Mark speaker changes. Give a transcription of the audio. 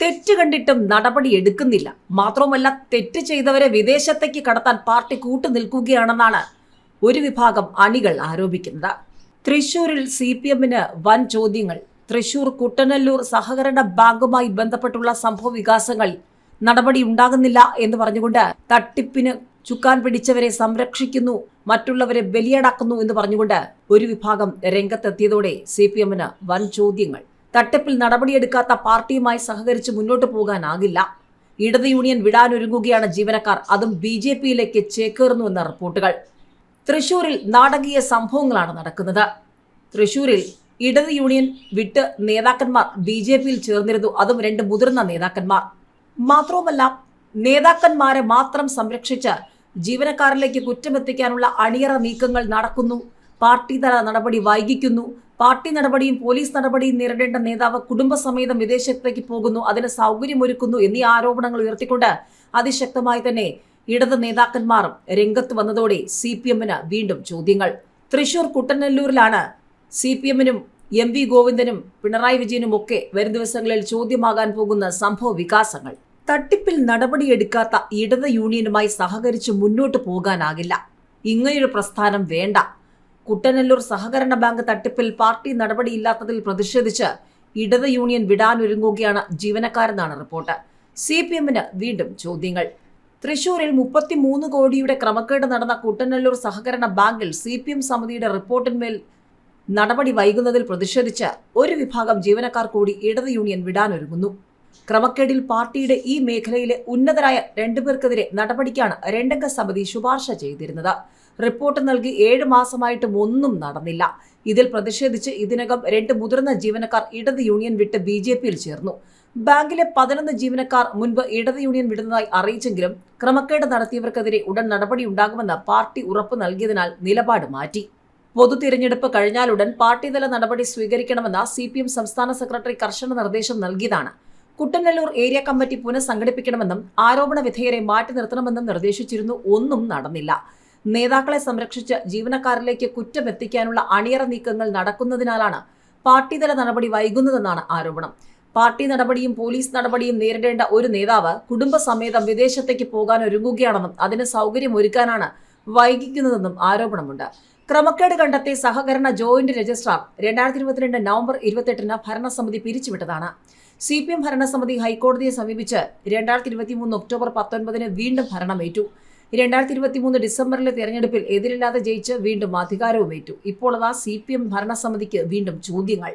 Speaker 1: തെറ്റ് കണ്ടിട്ടും നടപടി എടുക്കുന്നില്ല. മാത്രവുമല്ല തെറ്റ് ചെയ്തവരെ വിദേശത്തേക്ക് കടത്താൻ പാർട്ടി കൂട്ടുനിൽക്കുകയാണെന്നാണ് ഒരു വിഭാഗം അണികൾ ആരോപിക്കുന്നത്. തൃശൂരിൽ സി പി എമ്മിന് വൻ ചോദ്യങ്ങൾ. തൃശൂർ കുട്ടനല്ലൂർ സഹകരണ ബാങ്കുമായി ബന്ധപ്പെട്ടുള്ള സംഭവ വികാസങ്ങൾ. നടപടി ഉണ്ടാകുന്നില്ല എന്ന് പറഞ്ഞുകൊണ്ട് തട്ടിപ്പിന് ചുക്കാൻ പിടിച്ചവരെ സംരക്ഷിക്കുന്നു മറ്റുള്ളവരെ ബലിയടാക്കുന്നു എന്ന് പറഞ്ഞുകൊണ്ട് ഒരു വിഭാഗം രംഗത്തെത്തിയതോടെ സി പി എമ്മിന് വൻ ചോദ്യങ്ങൾ. തട്ടിപ്പിൽ നടപടിയെടുക്കാത്ത പാർട്ടിയുമായി സഹകരിച്ച് മുന്നോട്ട് പോകാനാകില്ല. ഇടത് യൂണിയൻ വിടാനൊരുങ്ങുകയാണ് ജീവനക്കാർ. അതും ബി ജെ പിയിലേക്ക് ചേക്കേറുന്നുവെന്ന റിപ്പോർട്ടുകൾ. തൃശൂരിൽ നാടകീയ സംഭവങ്ങളാണ് നടക്കുന്നത്. തൃശൂരിൽ ഇടത് യൂണിയൻ വിട്ട് നേതാക്കന്മാർ ബി ജെ പിയിൽ ചേർന്നിരുന്നു. അതും രണ്ട് മുതിർന്ന നേതാക്കന്മാർ. മാത്രവുമല്ല നേതാക്കന്മാരെ മാത്രം സംരക്ഷിച്ച് ജീവനക്കാരിലേക്ക് കുറ്റമെത്തിക്കാനുള്ള അണിയറ നീക്കങ്ങൾ നടക്കുന്നു. പാർട്ടി തല നടപടി വൈകിക്കുന്നു. പാർട്ടി നടപടിയും പോലീസ് നടപടിയും നേരിടേണ്ട നേതാവ് കുടുംബസമേതം വിദേശത്തേക്ക് പോകുന്നു. അതിന് സൗകര്യമൊരുക്കുന്നു എന്നീ ആരോപണങ്ങൾ ഉയർത്തിക്കൊണ്ട് അതിശക്തമായി തന്നെ ഇടത് നേതാക്കന്മാർ രംഗത്ത് വന്നതോടെ സി പി എമ്മിന് വീണ്ടും ചോദ്യങ്ങൾ. തൃശൂർ കുട്ടനെല്ലൂരിലാണ് സി പി എമ്മിനും എം വി ഗോവിന്ദനും പിണറായി വിജയനും ഒക്കെ വരും ദിവസങ്ങളിൽ ചോദ്യമാകാൻ പോകുന്ന സംഭവ വികാസങ്ങൾ. തട്ടിപ്പിൽ നടപടിയെടുക്കാത്ത ഇടത് യൂണിയനുമായി സഹകരിച്ച് മുന്നോട്ട് പോകാനാകില്ല. ഇങ്ങനെയൊരു പ്രസ്ഥാനം വേണ്ട. കുട്ടനെല്ലൂർ സഹകരണ ബാങ്ക് തട്ടിപ്പിൽ പാർട്ടി നടപടിയില്ലാത്തതിൽ പ്രതിഷേധിച്ച് ഇടത് യൂണിയൻ വിടാനൊരുങ്ങുകയാണ് ജീവനക്കാരെന്നാണ് റിപ്പോർട്ട്. സി പി എമ്മിന് വീണ്ടും ചോദ്യങ്ങൾ. തൃശൂരിൽ മുപ്പത്തിമൂന്ന് കോടിയുടെ ക്രമക്കേട് നടന്ന കുട്ടനല്ലൂർ സഹകരണ ബാങ്കിൽ സി പി എം സമിതിയുടെ റിപ്പോർട്ടിന്മേൽ നടപടി വൈകുന്നതിൽ പ്രതിഷേധിച്ച് ഒരു വിഭാഗം ജീവനക്കാർ കൂടി ഇടത് യൂണിയൻ വിടാനൊരുങ്ങുന്നു ക്രമക്കേടിൽ പാർട്ടിയുടെ ഈ മേഖലയിലെ ഉന്നതരായ രണ്ടുപേർക്കെതിരെ നടപടിക്കാണ് രണ്ടംഗ സമിതി ശുപാർശ ചെയ്തിരുന്നത്. റിപ്പോർട്ട് നൽകി ഏഴ് മാസമായിട്ടും ഒന്നും നടന്നില്ല. ഇതിൽ പ്രതിഷേധിച്ച് ഇതിനകം രണ്ട് മുതിർന്ന ജീവനക്കാർ ഇടത് യൂണിയൻ വിട്ട് ബി ജെ പിയിൽ ചേർന്നു. ബാങ്കിലെ പതിനൊന്ന് ജീവനക്കാർ മുൻപ് ഇടത് യൂണിയൻ വിടുന്നതായി അറിയിച്ചെങ്കിലും ക്രമക്കേട് നടത്തിയവർക്കെതിരെ ഉടൻ നടപടി ഉണ്ടാകുമെന്ന് പാർട്ടി ഉറപ്പ് നൽകിയതിനാൽ നിലപാട് മാറ്റി. പൊതു തിരഞ്ഞെടുപ്പ് കഴിഞ്ഞാലുടൻ പാർട്ടിതല നടപടി സ്വീകരിക്കണമെന്ന സി സംസ്ഥാന സെക്രട്ടറി കർശന നിർദ്ദേശം നൽകിയതാണ്. കുട്ടനെല്ലൂർ ഏരിയ കമ്മിറ്റി പുനഃസംഘടിപ്പിക്കണമെന്നും ആരോപണ വിധേയരെ മാറ്റി നിർത്തണമെന്നും നിർദ്ദേശിച്ചിരുന്നു. ഒന്നും നടന്നില്ല. നേതാക്കളെ സംരക്ഷിച്ച് ജീവനക്കാരിലേക്ക് കുറ്റമെത്തിക്കാനുള്ള അണിയറ നീക്കങ്ങൾ നടക്കുന്നതിനാലാണ് പാർട്ടിതല നടപടി വൈകുന്നതെന്നാണ് ആരോപണം. പാർട്ടി നടപടിയും പോലീസ് നടപടിയും നേരിടേണ്ട ഒരു നേതാവ് കുടുംബസമേതം വിദേശത്തേക്ക് പോകാൻ ഒരുങ്ങുകയാണെന്നും അതിന് സൗകര്യമൊരുക്കാനാണ് വൈകിക്കുന്നതെന്നും ആരോപണമുണ്ട്. ക്രമക്കേട് കണ്ടെത്തി സഹകരണ ജോയിന്റ് രജിസ്ട്രാർ രണ്ടായിരത്തി ഇരുപത്തിരണ്ട് നവംബർ ഇരുപത്തെട്ടിന് ഭരണസമിതി പിരിച്ചുവിട്ടതാണ്. സി പി എം ഭരണസമിതി ഹൈക്കോടതിയെ സമീപിച്ച് രണ്ടായിരത്തി ഇരുപത്തിമൂന്ന് ഒക്ടോബർ പത്തൊൻപതിന് വീണ്ടും ഭരണമേറ്റു. രണ്ടായിരത്തി ഇരുപത്തിമൂന്ന് ഡിസംബറിലെ തെരഞ്ഞെടുപ്പിൽ എതിരില്ലാതെ ജയിച്ച് വീണ്ടും അധികാരവും ഏറ്റു ഇപ്പോൾ അതാ സി പി എം ഭരണസമിതിക്ക് വീണ്ടും ചോദ്യങ്ങൾ.